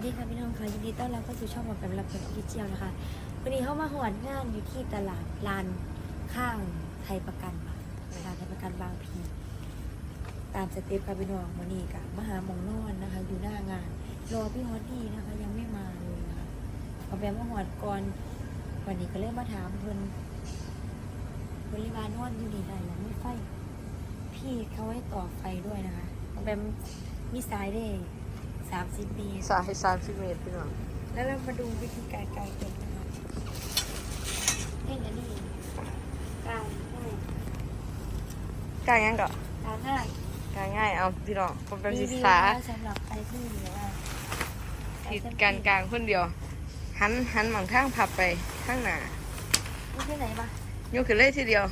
วัสดีค่ะพี่น้องค่ะยินดีต้อนรับเข้าสู่ช่องหมอแปมรับเป็นออฟฟิเชียลนะคะวันนี้เข้ามาหวดงานอยู่ที่ตลาดลานข้างไทยประกันค่ะลานไทยประกันบางพีตามสเต็ปค่ะพี่น้องวันนี้กับมหาหมองนอนนะคะ อยู่หน้างานรอพี่ฮอตดี้นะคะ ยังไม่มาเลยนะคะหมอแปมมาหวดก่อนวันนี้ก็เลยมาถามเพิ่นบริบาลนอนอยู่นี่ได้ยังไม่ไฟพี่เขาให้ต่อไฟด้วยนะคะหมอแปมมีสายได้ สามสิบเมตรสายสามสิบเมตรพี่น้องแล้วเรามาดูวิธีการกางเต็นท์นะคะนี่นะนี่กางง่ายกางยังก็กางง่ายกางง่ายเอาพี่น้องผมเป็นรีศึกวิวษานะคะสำหรับใครที่แบบว่าผิดการกางคนเดียว หันหันหมังทางพับไปข้างหน้านี่ที่ไหนมายกขึ้นเลยทีเดียว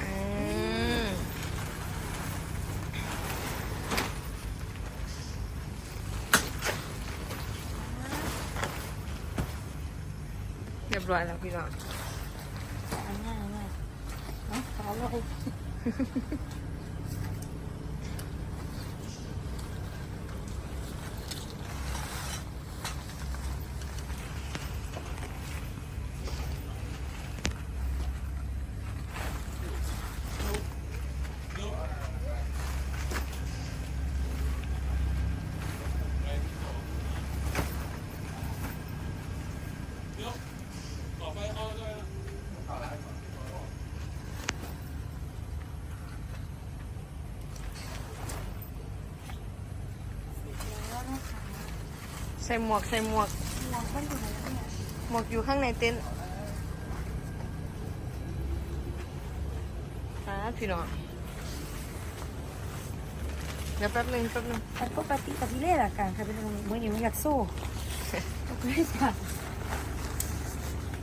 อืมเร้อยแล้วพี่น้องกายง่ายมากเนาะขอเลย ส่หมวกใส่หมวกลองบ้านอยู่ไหนแล้วเนี่ยหมวกอยู่ข้างในเต็นท์อ่าพี่น้องเดี๋ยวแป๊บหนึงแป๊บหนึงแต่ปกติกับที่เล่นอะกางค่ะเป็นเมื่อนี้มันอยากสู้ไม่ได้ค่ะ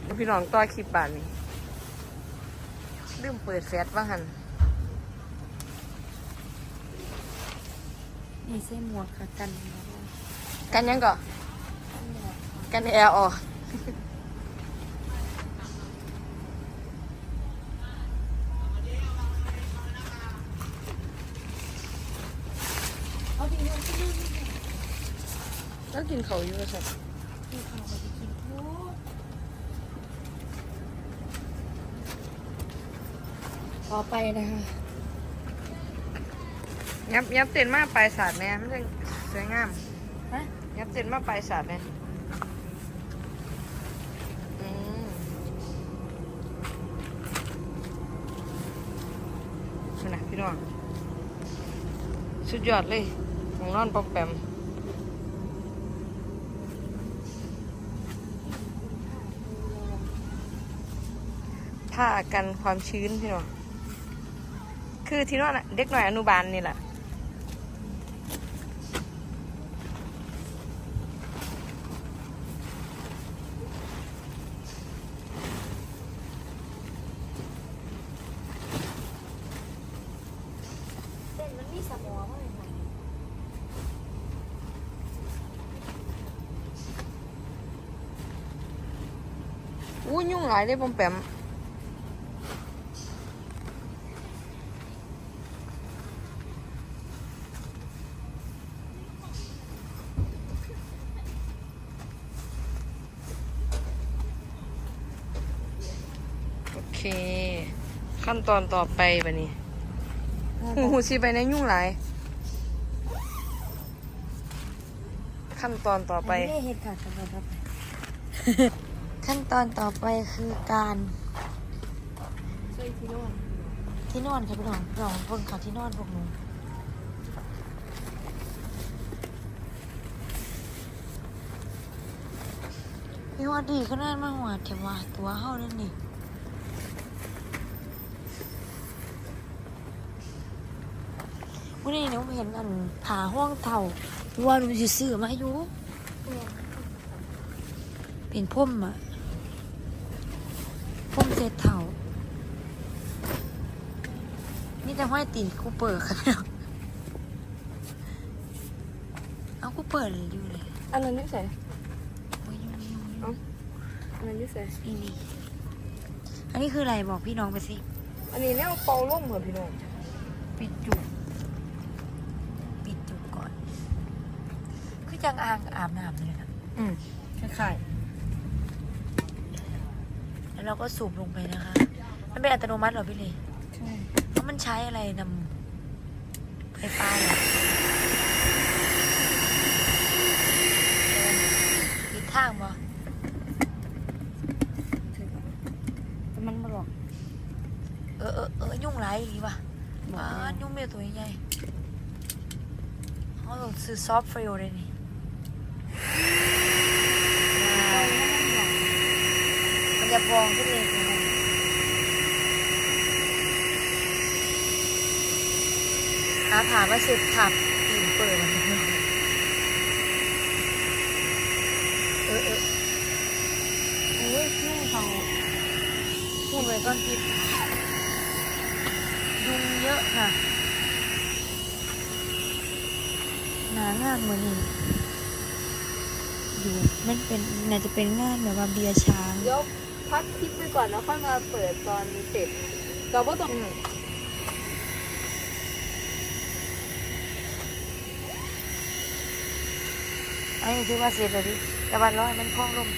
เดี๋ยวพี่น้องต่อคลิปบานนี้ลืมเปิดแฟลชว่าหันนี่ใส่หมวกค่ะกัน กันยังก่อ กันแอร์ออกเอาดีเลยที่นี่แล้วกินเขาวอยู่สัตว์ที่เขาไปกินพูดต่อไปนะคะยับยับเต็นมาปลายศาสตร์แน่มันจะสวยงามฮะยับเต็นมาปลายศาสตร์แน่อืม น้องสุดยอดเลยของนอนปอมแปมผ้ากันความชื้นพี่น้องคือที่นอนเด็กหน่อยอนุบาลนี่แหละ เส้นมันมีสมองมากเลยค่ะ อู้ยุ่งหลายเลยปอมแปมโอเค ขั้นตอนต่อไปบะนี้หูหูสีไปในยุ่งหลาย ขั้นตอนต่อไปอันนี้ได้เห็นค่ะขั้นตอนต่อไป ขั้นตอนต่อไปคือการใช่ที่นอนที่นอนค่ะพี่น้องลองเบิ่งค่ะที่นอนพวกหนูมีว่าดีขนาดมาหัวแต่ว่าตัวเฮานั่นนี่วันนี้หนูเห็นอันผาห้องเต่าว่าหนูสิซื้อมาอยู่ เป็นพุ่มอะพุ่ม เจ็ดเต่า นี่แต่ห้อยตีนกูเปิดค่ะพี่น้องเอากูเปิดเลยอยู่เลยอันนั้นนี่ใส่โอ้ยอยู่อยู่อยู่เอ้าอันนั้นนี่ใส่นี่นี่อันนี้คืออะไรบอกพี่น้องไปสิ อันนี้เนี่ยเป่าล่มเหรอพี่น้องปิดจุกปิดจุกก่อนจังอ่างอาบน้ำเลยนะอืมคล้ายแล้ว เราก็สูบลงไปนะคะ มันเป็นอัตโนมัติเหรอพี่ลีๆใช่เพราะมันใช้อะไรนำไฟฟ้าเหรอผิดทางบ่แต่มันบ่หรอกเออเออเออยุ่งไรอีกว่ะอ่ายุ่งเมียตัวใหญ่เขาต้องซื้อซอฟต์เฟลเลยนี่ว้าวมัน จะพองขึ้นเลยนะหาผ่ามาสุดขับตีนเปิดเอะเอเออโอ้ยนี่เขาพูดไปก่อนผิดยุงเยอะค่ะ หนางานมือนี่ดูมันเป็นน่าจะเป็นงานแบบว่าเบียร์ช้างยว พักคลิปไปก่อนแล้วค่อยมาเปิดตอนเสร็จเราก็ต้องอันนี้ถือว่าเสร็จแล้วดิแต่วันร้อยมันพองลม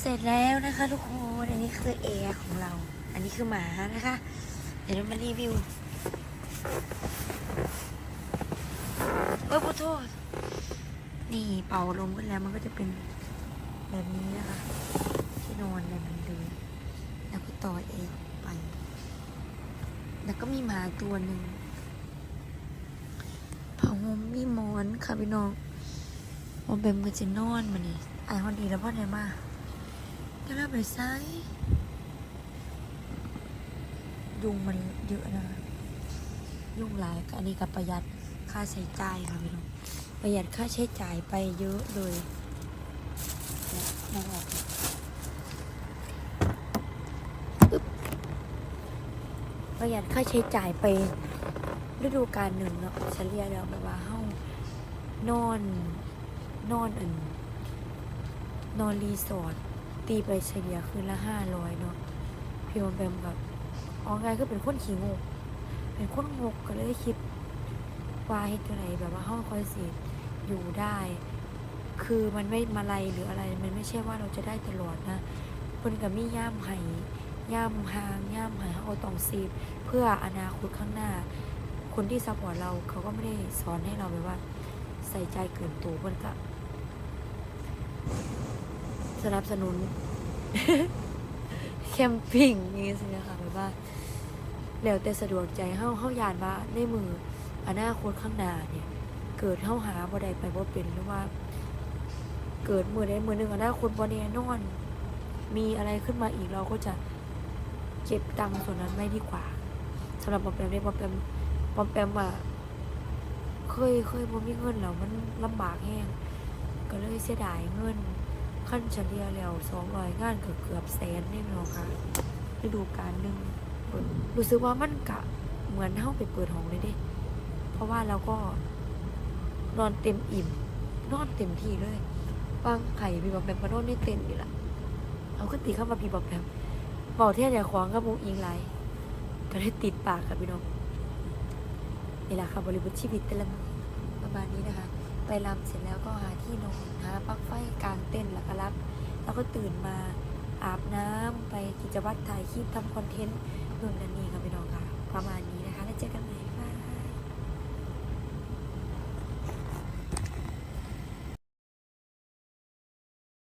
เสร็จแล้วนะคะทุกคน อันนี้คือแอร์ของเรา อันนี้คือหมานะคะ เดี๋ยวเรามารีวิวเอ้ยขอโทษ นี่เป่าลมกันแล้วมันก็จะเป็น แบบนี้นะคะที่นอนแบบนี้เลยแล้วก็ต่อเองไป แล้วก็มีหมาตัวหนึ่งผ้าห่มมีหมอนค่ะพี่น้องมอมเบมก็จะนอนมานี่ไอฮอนดีแล้วพ่อไหนมาก็เริ่มไปไซยุงมันเยอะนะยุ่งหลายอันนี้กับประหยัดค่าใช้จ่ายค่ะพี่น้องประหยัดค่าใช้จ่ายไปเยอะเลย พยมองออกประหยัดค่าใช้จ่ายไปฤดูกาลหนึ่งเนาะเฉลี่ยแล้วแบบว่าเฮานอน นอนอันนอนรีสอร์ทตีไปเฉลี่ยคืนละห้าร้อยเนาะพี่มันเป็นแบบเอาไงก็เป็นคนขี้งก เป็นคนงกก็เลยคิดว่าเฮ็ดจังไดแบบว่าห้องคอยสิอยู่ได้ คือมันไม่มาลัยหรืออะไร มันไม่ใช่ว่าเราจะได้ตลอดนะเพิ่นก็มีย่ามไห้ย่ามหางย่ามไห้เขาตองซีบเพื่ออนาคตข้างหน้า คนที่ซัพพอร์ตเราเขาก็ไม่ได้สอนให้เราแบบว่า ใส่ใจเกินตัวเพิ่นก็สนับสนุนแคมปิ้งนี่สินะคะแบบว่าแล้วแต่สะดวกใจเฮาเฮายานว่าในมืออนาคตข้างหน้าเนี่ย เกิดเฮาหาบ่ได้ไปบ่เป็นหรือว่า เกิดมือใดมือหนึ่งอนาคตบ่แน่นอน มีอะไรขึ้นมาอีกเราก็จะเก็บตังค์ส่วนนั้นไม่ดีกว่าสำหรับปอมแปมเนี่ยปอมแปมปอมแปมอะเคยเคยบ่มีเงินแล้วมันลำบากแห้งก็เลยเสียดายเงินขั้นเฉลี่ยแล้วสองร้อยงานเกือบเกือบแสนนี่เนาะค่ะฤดูกาลหนึ่งรู้สึกว่ามันกะเหมือนเท่าไปเปิดห้องเลยเด้ เพราะว่าเราก็นอนเต็มอิ่ม นอนเต็มที่เลย บางไข่พี่บอกแบบก็นอนได้เต็มอยู่ละเอาก็ตีเข้ามาพี่บอกแบบบอกเที่ยอย่าขวางกับมุงอิงไรก็ได้ติดปากกับพี่น้องนี่แหละค่ะบริบทชีวิตแต่ละประมาณนี้นะคะ ไปรำเสร็จแล้วก็หาที่นอนหาปักไฟกลางเต้นแล้วก็รับ แล้วก็ตื่นมาอาบน้ำไปกิจวัตรถ่ายคลิปทำคอนเทนต์นู่นนั่นนี่ค่ะพี่น้องค่ะ ประมาณนี้